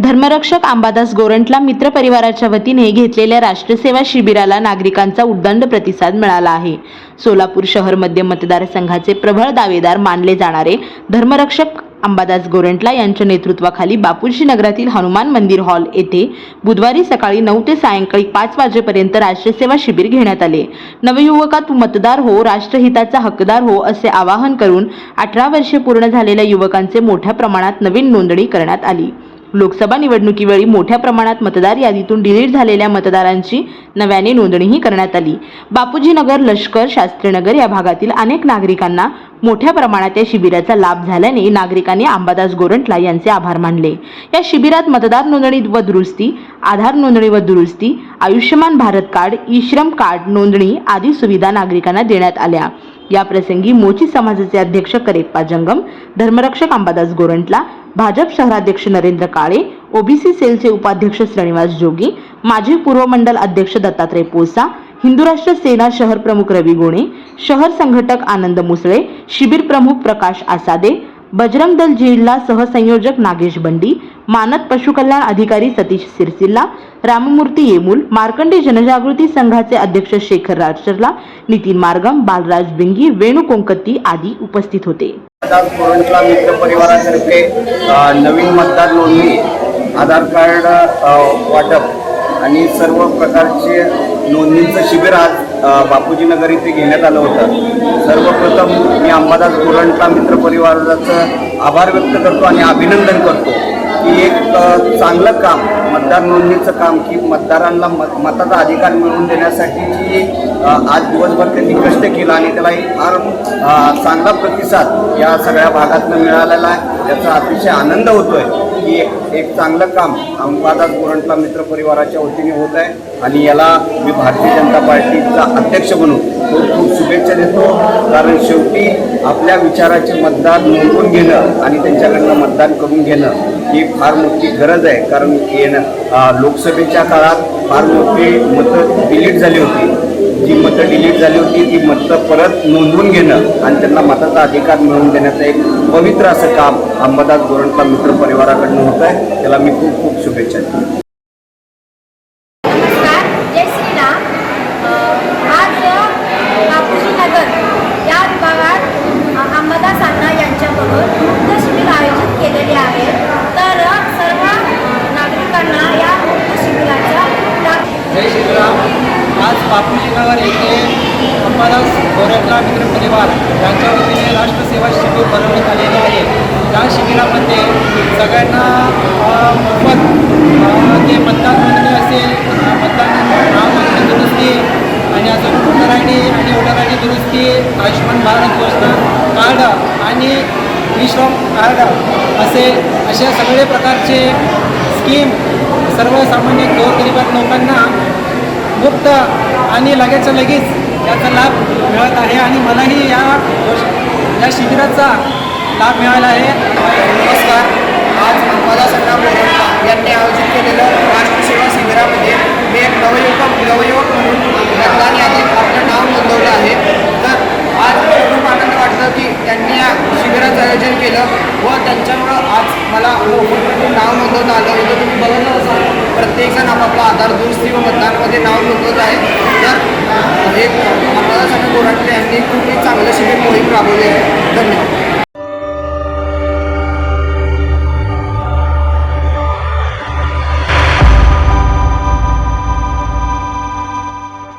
धर्मरक्षक अंबादास गोरंटला मित्र परिवाराच्या वतीने घेतलेल्या राष्ट्रसेवा शिबिराला नागरिकांचा उद्दंड प्रतिसाद मिळाला आहे. सोलापूर शहर मध्य मतदारसंघाचे प्रबळ दावेदार मानले जाणारे धर्मरक्षक अंबादास गोरंटला यांच्या नेतृत्वाखाली बापूजी नगरातील हनुमान मंदिर हॉल येथे बुधवारी सकाळी नऊ ते सायंकाळी पाच वाजेपर्यंत राष्ट्रसेवा शिबिर घेण्यात आले. नवयुवका तू मतदार हो राष्ट्रहिताचा हकदार हो असे आवाहन करून अठरा वर्षे पूर्ण झालेल्या युवकांचे मोठ्या प्रमाणात नवीन नोंदणी करण्यात आली. लोकसभा निवडणुकीवेळी मोठ्या प्रमाणात मतदार यादीतून डिलीट झालेल्या मतदारांची नव्याने नोंदणीही करण्यात आली. बापूजी नगर लष्कर शास्त्रीनगर या भागातील अनेक नागरिकांना मोठ्या प्रमाणात या शिबिराचा लाभ झाल्याने नागरिकांनी अंबादास गोरंटला यांचे आभार मानले. या शिबिरात मतदार नोंदणी व दुरुस्ती आधार नोंदणी व दुरुस्ती Ayushman Bharat card E Shram card नोंदणी आदी सुविधा नागरिकांना देण्यात आल्या. या प्रसंगी मोची समाजाचे अध्यक्ष करेप्पा जंगम धर्मरक्षक अंबादास गोरंटला भाजप शहराध्यक्ष नरेंद्र काळे ओबीसी सेलचे उपाध्यक्ष श्रीनिवास जोगी माजी पूर्व मंडल अध्यक्ष दत्तात्रय पोसा हिंदू राष्ट्र सेना शहर प्रमुख रवी गोणे शहर संघटक आनंद मुसळे शिबिर प्रमुख प्रकाश आसादे बजरंग दल जिल्हा सहसंयोजक नागेश बंडी मानद पशुकल्याण अधिकारी सतीश सिरसिल्ला राममूर्ती येमूल मार्कंडे जनजागृती संघाचे अध्यक्ष शेखर राजचर्ला नितीन मार्गम बालराज बिंगी वेणू कोंकत्ती आदी उपस्थित होते. मित्र परिवारातर्फे नवीन मतदार नोंदणी आधार कार्ड वाटप आणि सर्व प्रकारचे नोंदणीचं शिबिर आज बापूजी नगर इथे घेण्यात आलं होतं. सर्वप्रथम मी अंबादास गोरंटा मित्र परिवाराचं आभार व्यक्त करतो आणि अभिनंदन करतो की एक चांगलं काम मतदार नोंदणीचं काम की मतदारांना मत मताचा अधिकार मिळवून देण्यासाठी जी आज दिवसभर त्यांनी कष्ट केलं आणि त्याला एक फार चांगला प्रतिसाद या सगळ्या भागातनं मिळालेला आहे. याचा अतिशय आनंद होतो आहे की एक एक चांगलं काम अंबादास गोरंटला मित्र परिवाराच्या वतीने होत आहे आणि याला मी भारतीय जनता पार्टीचा अध्यक्ष म्हणून खूप खूप शुभेच्छा देतो. कारण शेवटी आपल्या विचाराचे मतदान नोंदवून घेणं आणि त्यांच्याकडनं मतदान करून घेणं ही फार मोठी गरज आहे. कारण येणं लोकसभेच्या काळात फार मोठी मतं डिलीट झाली होती. जी मतं डिलीट झाली होती ती मतं परत नोंदवून घेणं आणि त्यांना मताचा अधिकार मिळवून देण्याचं एक पवित्र असं काम अंबादास गोरंटला मित्र परिवाराकडनं होत आहे. त्याला मी खूप खूप शुभेच्छा देतो. नमस्कार. जय नगर येथे अंबादास गोरखला मित्र परिवार यांच्या वतीने राष्ट्रसेवा शिबिर भरवण्यात आलेले आहे. या शिबिरामध्ये सगळ्यांना मोफत ते मतदान नोंदणी असेल मतदान नाव नोंदणी दुरुस्ती आणि अजून वोटर आय डी आणि वोटर आय डी दुरुस्ती आयुष्यमान भारत योजना कार्ड आणि ई कार्ड असे अशा सगळे प्रकारचे स्कीम सर्वसामान्य गोरगरिबात लोकांना मुक्त आणि लगेचच्या लगेच याचा लाभ मिळत आहे आणि मलाही या या शिबिराचा लाभ मिळाला आहे. नमस्कार. आज मला संग्राम यांनी आयोजित केलेलं राष्ट्रसेवा शिबिरामध्ये मी एक नवयुवक नवयुवक म्हणून मतदान यादीत आपलं नाव नोंदवलं आहे. तर आज खूप आनंद वाटतं की त्यांनी या शिबिराचं आयोजन केलं व त्यांच्यामुळं आज मला मोफतमध्ये नाव नोंदवता आलं. होतं तुम्ही बघत असाल प्रत्येकजण आपापला आधार दुरुस्ती व मतदानमध्ये नाव नोंदवत आहे. तर हे अंबादा गोराटले यांनी खूप एक चांगलं शिबिर मोहीम राबवली. आहे धन्यवाद.